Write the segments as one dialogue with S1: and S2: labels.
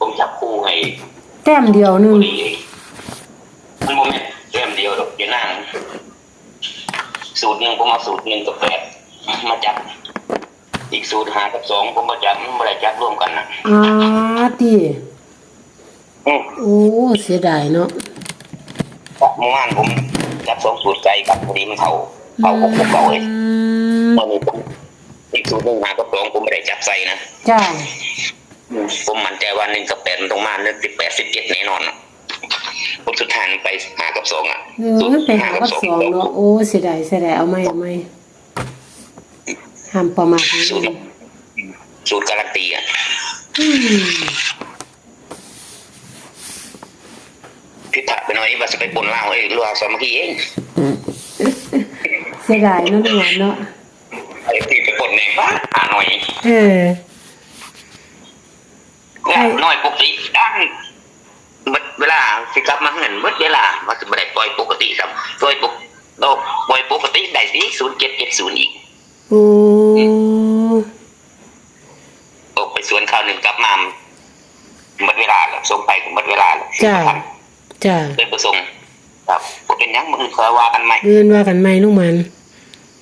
S1: ผมจับคู่ให้
S2: แต้มเดียวหนึง
S1: ดีมันโมเมนต์เริ่มเดียวดอกอยู่นั่งสูตรหนึ่งผมเอาสูตรหนึ่งกับแปดมาจับ อีกสูตรหากับสองผมมาจับมันไม่ได้จับร่วมกันนะ
S2: อ่าติ
S1: อืม
S2: โอ้ เสียดายเนาะ
S1: เมื่อวานผมจับสองสูตรใจกับพอดีมันเขาเขาหกหกเก่าเลย
S2: อืม
S1: ตอนนี้ผมอีกสูตรหนึ่งหากับสองผมไม่ได้จับใส่นะ
S2: จ้า
S1: ผมมั่นใจว่าหนึ่งกับแปดมันต้องมาเรื่องสิบแปดสิบเจ็ดแน่นอนอะผมสุดท้ายมันไปหากับสองอะ
S2: เออไปหากับสองเนาะโอ้เสียดายเสียดายเอาไหมเอาไหมห้ามประมาท
S1: สูตรสูตรการันตีอะ
S2: อืม
S1: พิถะไปหน่อยว่าจะไปปนเหล้าเอ้ยรัวสามัคคีเอง
S2: เสียดายเนาะทุกวันเนาะ
S1: ไอ้ที่ไปปนแหนงบ้าหาหน่อย
S2: เออ
S1: เนี่ยหน่อยปกติด้านเบิดเวลาสิกลับมาเงินเบิดเวลาว่าจะไม่ได้ปล่อยปกติครับปล่อยปกเราปล่อยปกติได้สิศูนย์เจ็ดเจ็ดศูนย์อีก
S2: โอ้
S1: ออกไปสวนข้าวหนึ่งกลับมาหมดเวลาแล้วส่งไปก็หมดเวลาแล้ว
S2: จ้าจ้า
S1: เป็นประสงค์ครับบ่เป็นหยังมือคอยว่ากันใหม่
S2: เงินว่ากันไหมลูกมัน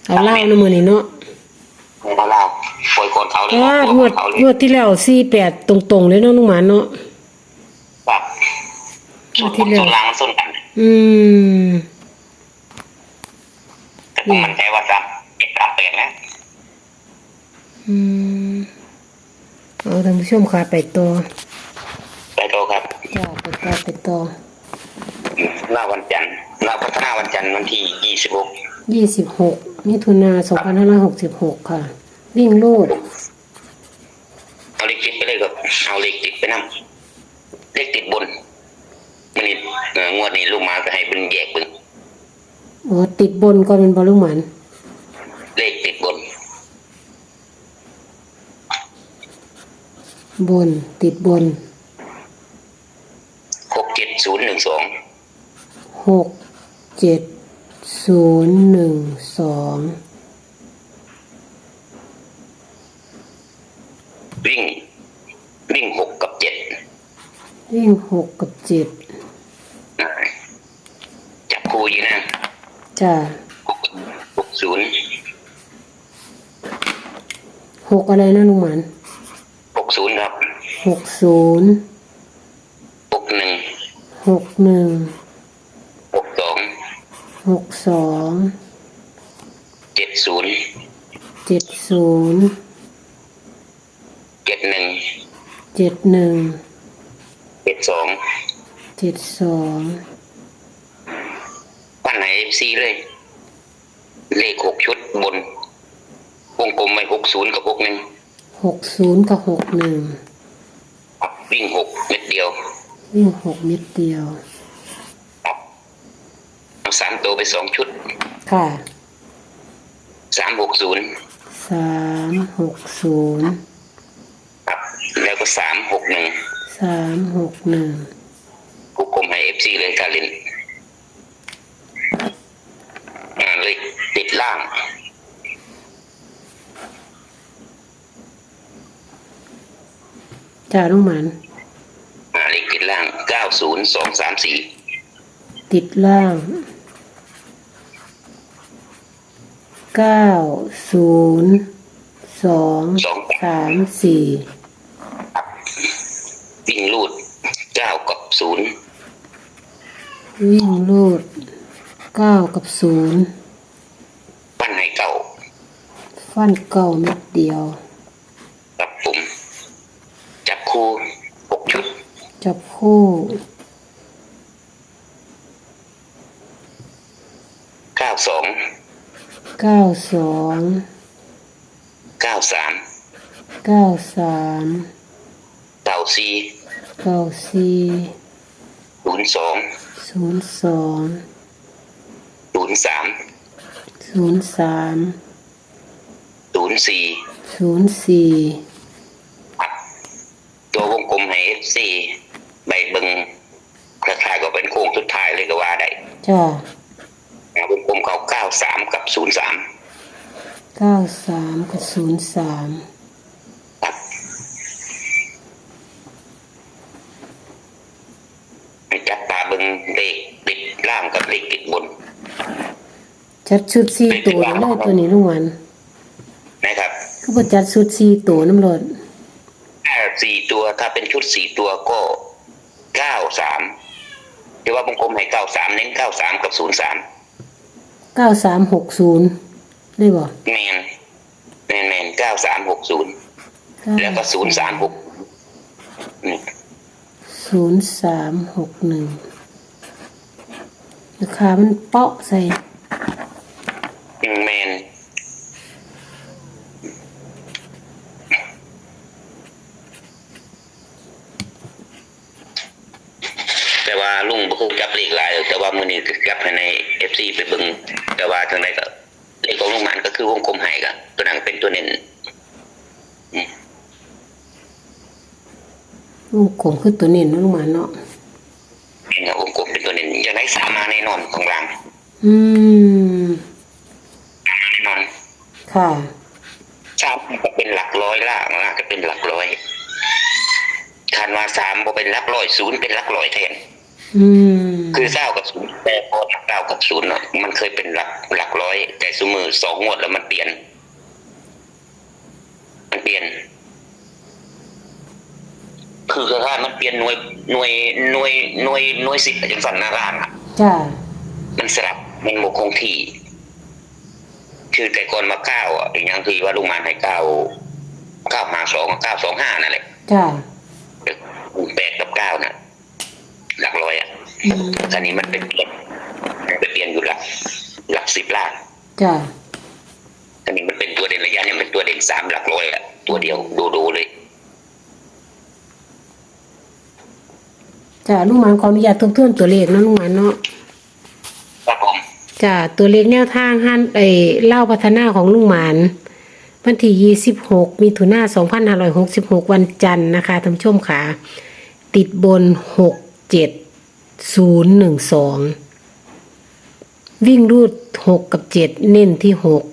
S2: เอาเหล่านะมือนี่เนาะ
S1: เราเล่าปล่อยคนเขาเลย
S2: เพราะว่างวด
S1: เขาเลย
S2: งวดที่แล้วสี่แปดตรงๆเลยเนาะลูกหมันเนาะ
S1: ครับ
S2: งวดที่แล้ว
S1: ส่วนล่างมันส้นกัน
S2: อืม
S1: แต่ผมมั่นใจว่าสามเอ็ดสามแปดแล้ว
S2: อืมเอาท่านผู้ชมค่ะไปต่อ
S1: ไปโตครับ
S2: จ้าไปต่อไปต่อ
S1: หน้าวันจันทร์หน้าพัฒนาวันจันทร์วันที่ยี่สิบหก
S2: ยี่สิบหกมิถุนาสองพันห้าร้อยหกสิบหกค่ะ วิ่งโลด
S1: เอาเลขติดไปเลยครับเอาเลขติดไปนำเลขติดบนมันนี่เอ่องวดนี้ลูกหมาจะให้เป็นแยกเป็น
S2: อ๋อติดบนก็เป็นบอลลูกหมัน
S1: เลขติดบน
S2: บนติดบน
S1: หกเจ็ดศูนย์หนึ่งสอง
S2: หกเจ็ด ศูนย์หนึ่งสอง
S1: วิ่ง วิ่งหกกับเจ็ด
S2: วิ่งหกกับเจ็ด
S1: อ่าจับคู่อยู่นะ
S2: จ้า
S1: หกหกศูนย์
S2: หกอะไรนะลุงหมัน
S1: หกศูนย์ครับ
S2: หกศูนย์
S1: หกหนึ่ง
S2: หกหนึ่ง
S1: หกสอง
S2: หกสอง
S1: เจ็ดศูนย์
S2: เจ็ดศูนย์
S1: เจ็ดหนึ่ง
S2: เจ็ดหนึ่ง
S1: เจ็ดสอง
S2: เจ็ดสอง
S1: ปั้นไหนเอฟซีเลย เลขหกชุดบน วงกลมไปหกศูนย์กับหกหนึ่ง
S2: หกศูนย์กับหกหนึ่ง
S1: ครับวิ่งหกเม็ดเดียว
S2: วิ่งหกเม็ดเดียว
S1: ครับเอา สามตัวไปสองชุด
S2: ค่ะ
S1: สามหกศูนย์
S2: สามหกศูนย์
S1: ครับ แล้วก็สามหกหนึ่ง
S2: สามหกหนึ่ง
S1: กูกลมให้เอฟซีเลยกาลินอ่าเลยติดล่าง
S2: จ้าลุงหมัน
S1: อ่าเลขติดล่างเก้าศูนย์สองสามสี่
S2: ติดล่าง เก้าศูนย์สอง
S1: สอง
S2: สามสี่
S1: วิ่งรูดเก้ากับศูนย์
S2: วิ่งลูดเก้ากับศูนย์
S1: ปั้นให้เก่า
S2: ฟันเก้าเม็ดเดียว
S1: ครับผม จับคู่หกชุด
S2: จับคู่
S1: เก้าสอง
S2: เก้าสอง
S1: เก้าสาม
S2: เก้าสาม
S1: เก้าสี่
S2: เก้าสี่
S1: ศูนย์สอง
S2: ศูนย์สอง
S1: ศูนย์สาม
S2: ศูนย์สาม
S1: ศูนย์สี่
S2: ศูนย์สี่
S1: ตัววงกลมให้เอฟซีใบเบิงคล้ายๆก็เป็นโค้งสุดท้ายเลยก็ว่าได้
S2: จ้า
S1: สามกับศูนย์สามเก้าสามกับศูนย์สาม
S2: จับตาบิ้งด็กติดล่างกับ
S1: เด็กติดบน
S2: จัดชุดสี่ตัวเลยตัวนี้ลุงหวัน
S1: นะครับ
S2: ก็บ่จัดชุดสี่ตัวน้ำรด
S1: สี่ตัวถ้าเป็นชุดสี่ตัวก็เก้าสามที่ว่าบงกลมให้เก้าสามเน้นเก้าสามกับศูนย์สาม
S2: เก้าสามหกศูนย์ได้บ่
S1: แมนแมนแมนเก้าสามหกศูนย์แล้วก็ศูนย์สามหก
S2: ศูนย์สามหกหนึ่งราคามันเปาะใส่
S1: แมนแต่ว่าลุงบ่คงจับเลขหลายหรอกแต่ว่ามือนี้ก็จับให้ในเอฟซีไปเบิ่งแต่ว่าทางใดก็ เลขของลุงหมันก็คือวงกลมให้ก็ตัวนั้นเป็นตัวเน้น
S2: ลูกกลมคือตัวเน้นเนาะลุงหมันเนาะ
S1: เนี่ยวงกลมเป็นตัวเน้นอย่างไรสามมาแน่นอนของราง
S2: อืม
S1: แน่นอน
S2: ค่ะ
S1: สามก็เป็นหลักร้อยล่างล่างก็เป็นหลักร้อยคันว่าสามบ่เป็นหลักร้อยศูนย์เป็นหลักร้อยแทน
S2: อืม
S1: คือเก้ากับศูนย์แต่พอหลักเก้ากับศูนย์เนาะมันเคยเป็นหลักหลักร้อย แต่สมือสองงวดแล้วมันเปลี่ยน มันเปลี่ยน คือถ้ามันเปลี่ยนหน่วยหน่วยหน่วยหน่วยหน่วยสิบจังสันหน้าล่างอะ
S2: จ้า
S1: มันสลับมันบกคงที่ คือแต่ก่อนมาเก้าอะอย่างที่ว่าลุงมานให้เก้าเก้าห้าสองเก้าสองห้านั่นแหละ
S2: จ้า
S1: แปดกับเก้าน่ะ หลักร้อยอะ
S2: อืม
S1: คราวนี้มันเป็นเปลี่ยนมันเป็นเปลี่ยนอยู่หลักหลักสิบล้าน
S2: จ้า
S1: คราวนี้มันเป็นตัวเด่นระยะเนี่ยมันตัวเด่นสามหลักร้อยอะตัวเดียวดูดูๆเลย
S2: จ้าลุงหมันขออนุญาตทบทวนตัวเลขเนาะลุงหมันเนาะ
S1: ครับผม
S2: จ้าตัวเลขแนวทางหันไอเล่าพัฒนาของลุงหมันวันที่ยี่สิบหกมีถุนาสองพันห้าร้อยหกสิบหกวันจันทร์นะคะท่านผู้ชมค่ะ ติดบนหก เจ็ดศูนย์หนึ่งสองวิ่งรูดหกกับเจ็ดเน้นที่หก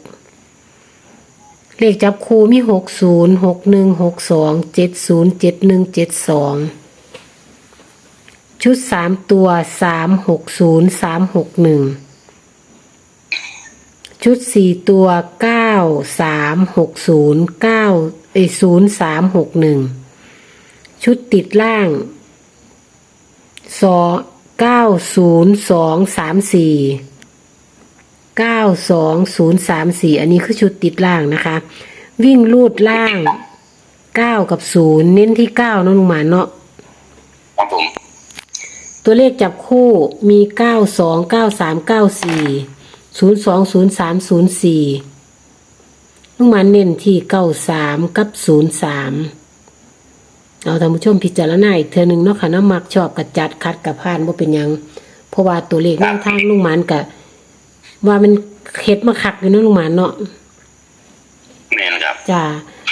S2: เลขจับคูมีหกศูนย์หกหนึ่งหกสองเจ็ดศูนย์เจ็ดหนึ่งเจ็ดสองชุดสามตัวสามหกศูนย์สามหกหนึ่งชุดสี่ตัวเก้าสามหกศูนย์เก้าไอศูนย์สามหกหนึ่งชุดติดล่าง สอเก้าศูนย์สองสามสี่เก้าสองศูนย์สามสี่อันนี้คือชุดติดล่างนะคะ วิ่งลูดล่างเก้ากับศูนย์เน้นที่เก้าเนาะลุงหมานเนาะ
S1: ครับผม
S2: ตัวเลขจับคู่มีเก้าสองเก้าสามเก้าสี่ศูนย์สองศูนย์สามศูนย์สี่ลูกหมันเน้นที่เก้าสามกับศูนย์สาม เอาท่านผู้ชมพิจารณาอีกเทอหนึ่งเนาะค่ะน้ำมักชอบกับจัดคัดกับพานว่าเป็นหยังเพราะว่าตัวเลขแนวทางลุงหมันกับว่ามันเฮ็ดมาคักอยู่เนาะลุงหมันเนาะ
S1: แม่นครับ
S2: จ้า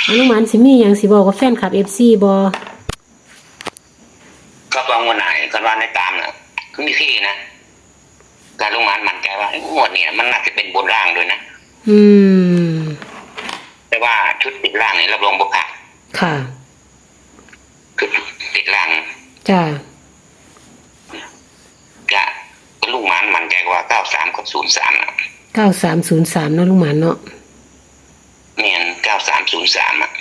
S2: เอาลุงหมันสิมีหยังสิบอกกับแฟนคลับเอฟซีบอ
S1: ครับวางวันไหนกันว่าในตามน่ะคือมีที่นะการลงมานมั่นใจว่าไอ้งวดเนี่ยมันน่าจะเป็นบนล่างด้วยนะ
S2: อืม
S1: แต่ว่าชุดติดล่างเนี่ยรับรองบุผ่าน
S2: ค่ะ
S1: ชุดติดล่าง
S2: จ้า
S1: จะก็ลูกหมานมั่นใจกว่าเก้าสามกับศูนย์สาม
S2: เก้าสามศูนย์สามเนาะลุงหมันเนาะ
S1: เนี่ยเก้าสามศูนย์สามอะ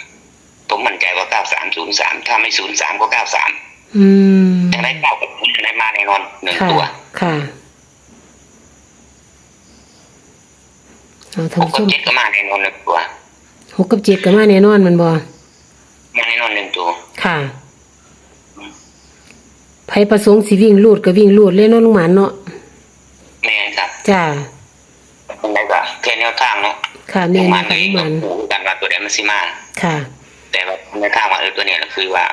S1: ผมมั่นใจว่าเก้าสามศูนย์สามถ้าไม่ศูนย์สามก็เก้าสาม
S2: อืม
S1: จะได้เก้ากับศูนย์ได้มาแน่นอนหนึ่ง
S2: ค่ะ
S1: ตัว
S2: ค่ะเอา
S1: ห
S2: ท่าน
S1: ก
S2: ผู้ช
S1: กับ
S2: ม
S1: เจ็ดก็มาแน่นอนหนึ่งตัว
S2: หกกับเจ็ดก็มาแน่นอนแมันบ่
S1: มาแน่นอนหนึ่งตัว
S2: ค่ะ ไผประสงค์สิวิ่งลูดก็วิ่งลูดเลยเนาะลุงหมานเนาะ
S1: แม่นครับ
S2: จ้า
S1: เป็นไรก็แค่แนวทางเนาะ
S2: ค่ะ
S1: ลู
S2: แม่
S1: ก
S2: น
S1: หมาน
S2: ค่ะ
S1: เอง
S2: ลุงห
S1: ก็
S2: มาน
S1: หูกันว่าตัวใดมันสิมา
S2: ค่ะ
S1: แต่ว่าในทางว่าเออตัวเนี้ยคือว่า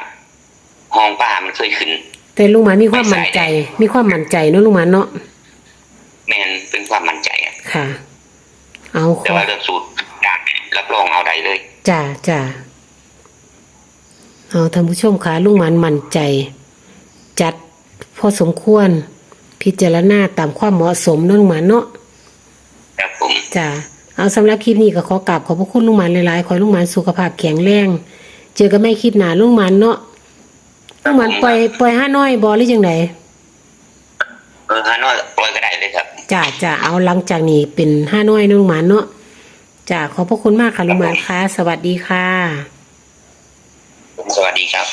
S1: ห้องป้ามันเคยขึ้น
S2: แต่ลุงหมานมีความมั่นใจ มีความมั่นใจเนาะลุงหมานเนาะ
S1: แม่นเป็นความมั่นใจอะ
S2: ค่ะ เอาข
S1: แต่
S2: อ
S1: ว่าเรื่องสูตรการรับรองเอาได้เลย
S2: จ้าจ้าเอาท่านผู้ชมค่ะลุงหมานมั่นใจ จัดพอสมควร พิจารณาตามความเหมาะสมเนาะลุงหมานเนาะ
S1: ครับผม
S2: จ้าเอาสำหรับคลิปนี้ก็ขอกราบขอบพระคุณลุงหมันหลายๆ ขอให้ลุงหมันสุขภาพแข็งแรง เจอกันไม่คลิปหนาลุงหมันเนาะลุงหมันปล่อยปล่อยห้าน้อยบอหรือยังไง
S1: เออฮานอยปล่อยก็ได้เลยครับ
S2: จ้าจ้าเอาหลังจากนี้เป็นห้าหน่วยเนอะลุงหมานเนาะจ้าขอบพระคุณมากค่ะลุงหมานค่ะ สวัสดีค่ะ
S1: สวัสดีครับ